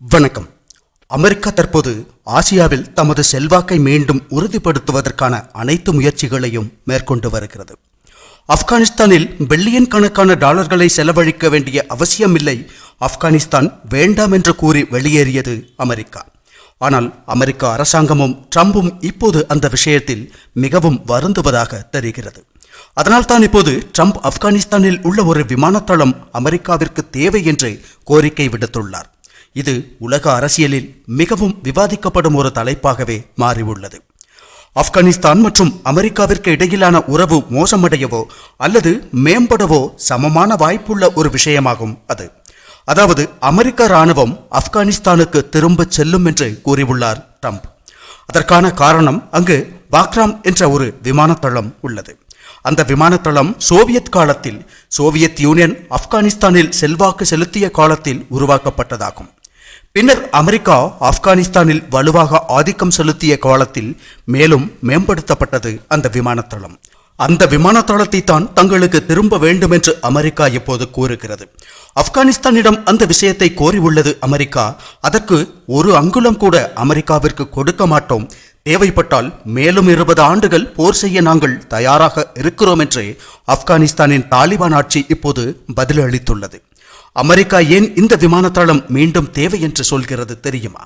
வணக்கம். அமெரிக்கா தற்போது ஆசியாவில் தமது செல்வாக்கை மீண்டும் உறுதிப்படுத்துவதற்கான அனைத்து முயற்சிகளையும் மேற்கொண்டு வருகிறது. ஆப்கானிஸ்தானில் பில்லியன் கணக்கான டாலர்களை செலவழிக்க வேண்டிய அவசியமில்லை. ஆப்கானிஸ்தான் வேண்டாம் என்று கூறி வெளியேறியது அமெரிக்கா. ஆனால் அமெரிக்க அரசாங்கமும் ட்ரம்பும் இப்போது அந்த விஷயத்தில் மிகவும் வருந்துவதாக தெரிகிறது. அதனால்தான் இப்போது ட்ரம்ப் ஆப்கானிஸ்தானில் உள்ள ஒரு விமானத்தளம் அமெரிக்காவிற்கு தேவை என்று கோரிக்கை விடுத்துள்ளார். இது உலக அரசியலில் மிகவும் விவாதிக்கப்படும் ஒரு தலைப்பாகவே மாறியுள்ளது. ஆப்கானிஸ்தான் மற்றும் அமெரிக்காவிற்கு இடையிலான உறவு மோசமடையவோ அல்லது மேம்படவோ சமமான வாய்ப்புள்ள ஒரு விஷயமாகும் அது. அதாவது அமெரிக்க இராணுவம் ஆப்கானிஸ்தானுக்கு திரும்ப செல்லும் என்று கூறியுள்ளார் ட்ரம்ப். அதற்கான காரணம் அங்கு பாக்ராம் என்ற ஒரு விமானத்தளம் உள்ளது. அந்த விமானத்தளம் சோவியத் காலத்தில் சோவியத் யூனியன் ஆப்கானிஸ்தானில் செல்வாக்கு செலுத்திய காலத்தில் உருவாக்கப்பட்டதாகும். பின்னர் அமெரிக்கா ஆப்கானிஸ்தானில் வலுவாக ஆதிக்கம் செலுத்திய காலத்தில் மேலும் மேம்படுத்தப்பட்டது அந்த விமானத்தளம். அந்த விமானத்தளத்தை தான் தங்களுக்கு திரும்ப வேண்டும் என்று அமெரிக்கா இப்போது கூறுகிறது. ஆப்கானிஸ்தானிடம் அந்த விஷயத்தை கோரியுள்ளது அமெரிக்கா. அதற்கு ஒரு அங்குலம் கூட அமெரிக்காவிற்கு கொடுக்க மாட்டோம். தேவைப்பட்டால் மேலும் இருபது ஆண்டுகள் போர் செய்ய நாங்கள் தயாராக இருக்கிறோம் என்று ஆப்கானிஸ்தானின் தாலிபான் ஆட்சி இப்போது பதிலளித்துள்ளது. அமெரிக்கா ஏன் இந்த விமானத்தளம் மீண்டும் தேவை என்று சொல்கிறது தெரியுமா?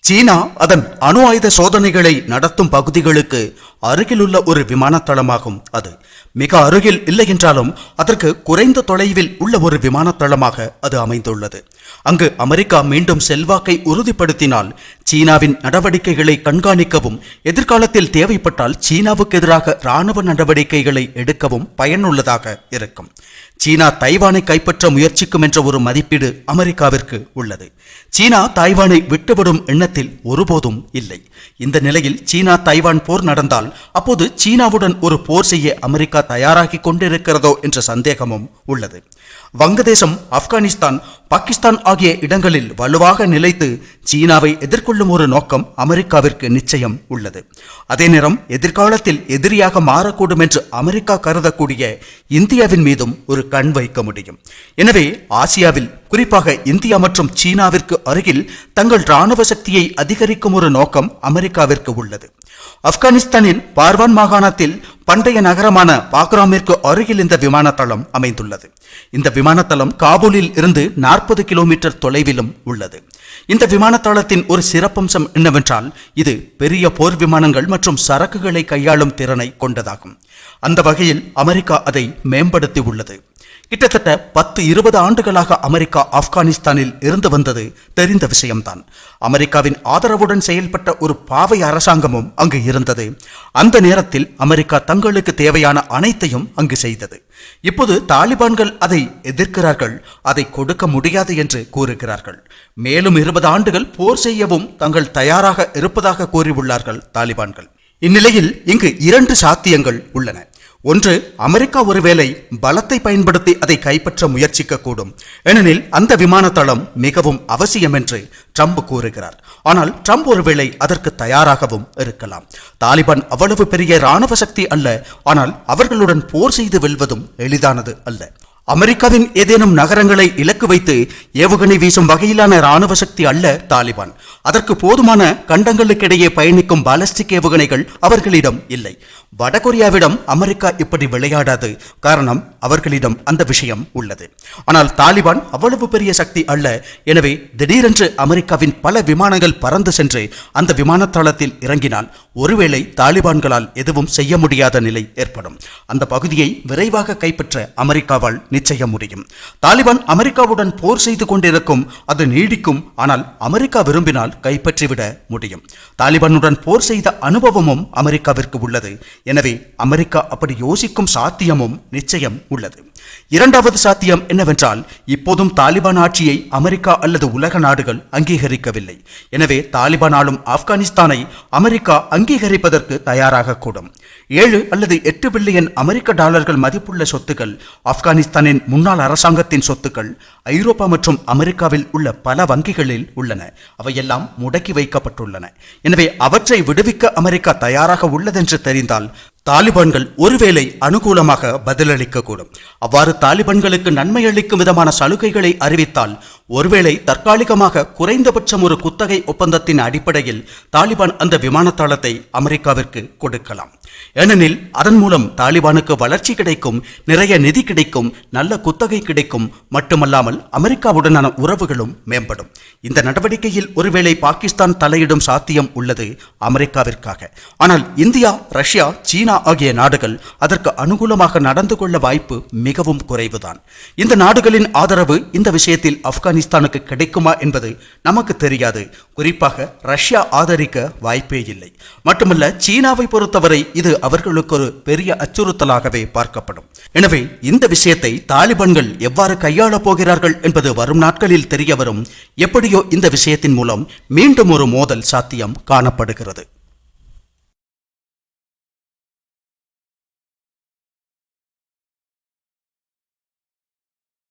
சீனா அதன் அணு ஆயுத சோதனைகளை நடத்தும் பகுதிகளுக்கு அருகிலுள்ள ஒரு விமானத்தளமாகும் அது. மிக அருகில் இல்லை என்றாலும் அதற்கு குறைந்த தொலைவில் உள்ள ஒரு விமானத்தளமாக அது அமைந்துள்ளது. அங்கு அமெரிக்கா மீண்டும் செல்வாக்கை உறுதிப்படுத்தினால் சீனாவின் நடவடிக்கைகளை கண்காணிக்கவும் எதிர்காலத்தில் தேவைப்பட்டால் சீனாவுக்கு எதிராக இராணுவ நடவடிக்கைகளை எடுக்கவும் பயனுள்ளதாக இருக்கும். சீனா தைவானை கைப்பற்ற முயற்சிக்கும் என்ற ஒரு மதிப்பீடு அமெரிக்காவிற்கு உள்ளது. சீனா தாய்வானை விட்டுவிடும் எண்ணத்தில் ஒருபோதும் இல்லை. இந்த நிலையில் சீனா தைவான் போர் நடந்தால் அப்போது சீனாவுடன் ஒரு போர் செய்ய அமெரிக்கா தயாராகி கொண்டிருக்கிறதோ என்ற சந்தேகமும் உள்ளது. வங்கதேசம் ஆப்கானிஸ்தான் பாகிஸ்தான் ஆகிய இடங்களில் வலுவாக நிலைத்து சீனாவை எதிர்கொள்ளும் ஒரு நோக்கம் அமெரிக்காவிற்கு நிச்சயம் உள்ளது. அதே நேரம் எதிர்காலத்தில் எதிரியாக மாறக்கூடும் என்று அமெரிக்கா கருதக்கூடிய இந்தியாவின் மீதும் ஒரு கண் வைக்க முடியும். எனவே ஆசியாவில் குறிப்பாக இந்தியா மற்றும் சீனாவிற்கு அருகில் தங்கள் இராணுவ சக்தியை அதிகரிக்கும் ஒரு நோக்கம் அமெரிக்காவிற்கு உள்ளது. ஆப்கானிஸ்தானின் பார்வான் மாகாணத்தில் பண்டைய நகரமான பாக்ராமிற்கு அருகில் இந்த விமானத்தளம் அமைந்துள்ளது. இந்த விமானத்தளம் காபூலில் இருந்து நாற்பது கிலோமீட்டர் தொலைவிலும் உள்ளது. இந்த விமானத்தளத்தின் ஒரு சிறப்பம்சம் என்னவென்றால் இது பெரிய போர் விமானங்கள் மற்றும் சரக்குகளை கையாளும் திறனை கொண்டதாகும். அந்த வகையில் அமெரிக்கா அதை மேம்படுத்தி உள்ளது கிட்டத்தட்ட பத்து இருபது ஆண்டுகளாக அமெரிக்கா ஆப்கானிஸ்தானில் இருந்து வந்தது தெரிந்த விஷயம்தான். அமெரிக்காவின் ஆதரவுடன் செயல்பட்ட ஒரு பாவை அரசாங்கமும் அங்கு இருந்தது. அந்த நேரத்தில் அமெரிக்கா தங்களுக்கு தேவையான அனைத்தையும் அங்கு செய்தது. இப்போது தாலிபான்கள் அதை எதிர்க்கிறார்கள். அதை கொடுக்க முடியாது என்று கூறுகிறார்கள். மேலும் இருபது ஆண்டுகள் போர் செய்யவும் தங்கள் தயாராக இருப்பதாக கூறியுள்ளார்கள் தாலிபான்கள். இந்நிலையில் இங்கு இரண்டு சாத்தியங்கள் உள்ளன. ஒன்று அமெரிக்கா ஒருவேளை பலத்தை பயன்படுத்தி அதை கைப்பற்ற முயற்சிக்க கூடும் ஏனெனில் அந்த விமானத்தளம் மிகவும் அவசியம் என்று ட்ரம்ப் கூறுகிறார். ஆனால் ட்ரம்ப் ஒருவேளை அதற்கு தயாராகவும் இருக்கலாம். தாலிபான் அவ்வளவு பெரிய இராணுவ சக்தி அல்ல ஆனால் அவர்களுடன் போர் செய்து வெல்வதும் எளிதானது அல்ல. அமெரிக்காவின் ஏதேனும் நகரங்களை இலக்கு வைத்து ஏவுகணை வீசும் வகையிலான இராணுவ சக்தி அல்ல தாலிபான். அதற்கு போதுமான கண்டங்களுக்கிடையே பயணிக்கும் பாலஸ்டிக் ஏவுகணைகள் அவர்களிடம் இல்லை. வடகொரியாவிடம் அமெரிக்கா இப்படி விளையாடாது காரணம் அவர்களிடம் அந்த விஷயம் உள்ளது. ஆனால் தாலிபான் அவ்வளவு பெரிய சக்தி அல்ல. எனவே திடீரென்று அமெரிக்காவின் பல விமானங்கள் பறந்து சென்று அந்த விமானத்தளத்தில் இறங்கினால் ஒருவேளை தாலிபான்களால் எதுவும் செய்ய முடியாத நிலை ஏற்படும். அந்த பகுதியை விரைவாக கைப்பற்ற அமெரிக்காவால் நிச்சயம் முடியும் தாலிபான் அமெரிக்காவுடன் போர் செய்து கொண்டிருக்கும் அது நீடிக்கும் ஆனால் அமெரிக்கா விரும்பினால் கைப்பற்றிவிட முடியும். தாலிபானுடன் போர் செய்த அனுபவமும் அமெரிக்காவிற்கு உள்ளது. எனவே அமெரிக்கா அப்படி யோசிக்கும் சாத்தியமும் நிச்சயம் உள்ளது. இரண்டாவது சாத்தியம் என்னவென்றால் இப்போதும் தாலிபான் ஆட்சியை அமெரிக்கா அல்லது உலக நாடுகள் அங்கீகரிக்கவில்லை. எனவே தாலிபான் ஆளும் ஆப்கானிஸ்தானை அமெரிக்கா அங்கீகரிப்பதற்கு தயாராக கூடும் ஏழு அல்லது எட்டு பில்லியன் அமெரிக்க டாலர்கள் மதிப்புள்ள சொத்துக்கள் ஆப்கானிஸ்தானின் முன்னாள் அரசாங்கத்தின் சொத்துக்கள் ஐரோப்பா மற்றும் அமெரிக்காவில் உள்ள பல வங்கிகளில் உள்ளன. அவையெல்லாம் முடக்கி வைக்கப்பட்டுள்ளன. எனவே அவற்றை விடுவிக்க அமெரிக்கா தயாராக உள்ளதென்று தெரிந்தால் தாலிபான்கள் ஒருவேளை அனுகூலமாக பதிலளிக்கக்கூடும். அவ்வாறு தாலிபான்களுக்கு நன்மை அளிக்கும் விதமான சலுகைகளை அறிவித்தால் ஒருவேளை தற்காலிகமாக குறைந்தபட்சம் ஒரு குத்தகை ஒப்பந்தத்தின் அடிப்படையில் தாலிபான் அந்த விமானத்தாளத்தை அமெரிக்காவிற்கு கொடுக்கலாம். ஏனெனில் அதன் மூலம் தாலிபானுக்கு வளர்ச்சி கிடைக்கும் நிறைய நிதி கிடைக்கும் நல்ல குத்தகை கிடைக்கும் மட்டுமல்லாமல் அமெரிக்காவுடனான உறவுகளும் மேம்படும். இந்த நடவடிக்கையில் ஒருவேளை பாகிஸ்தான் தலையிடும் சாத்தியம் உள்ளது அமெரிக்காவிற்காக. ஆனால் இந்தியா ரஷ்யா சீனா ஆகிய நாடுகள் அதற்கு அனுகூலமாக நடந்து கொள்ள வாய்ப்பு மிகவும் குறைவுதான். இந்த நாடுகளின் ஆதரவு இந்த விஷயத்தில் ஆப்கான் ஆப்கானிஸ்தானுக்கு கிடைக்குமா என்பது நமக்கு தெரியாது. குறிப்பாக ரஷ்யா ஆதரிக்க வாய்ப்பே இல்லை. மட்டுமல்ல சீனாவை பொறுத்தவரை இது அவர்களுக்கு ஒரு பெரிய அச்சுறுத்தலாகவே பார்க்கப்படும். எனவே இந்த விஷயத்தை தாலிபான்கள் எவ்வாறு கையாளப் போகிறார்கள் என்பது வரும் நாட்களில் தெரிய வரும். எப்படியோ இந்த விஷயத்தின் மூலம் மீண்டும் ஒரு மோதல் சாத்தியம் காணப்படுகிறது.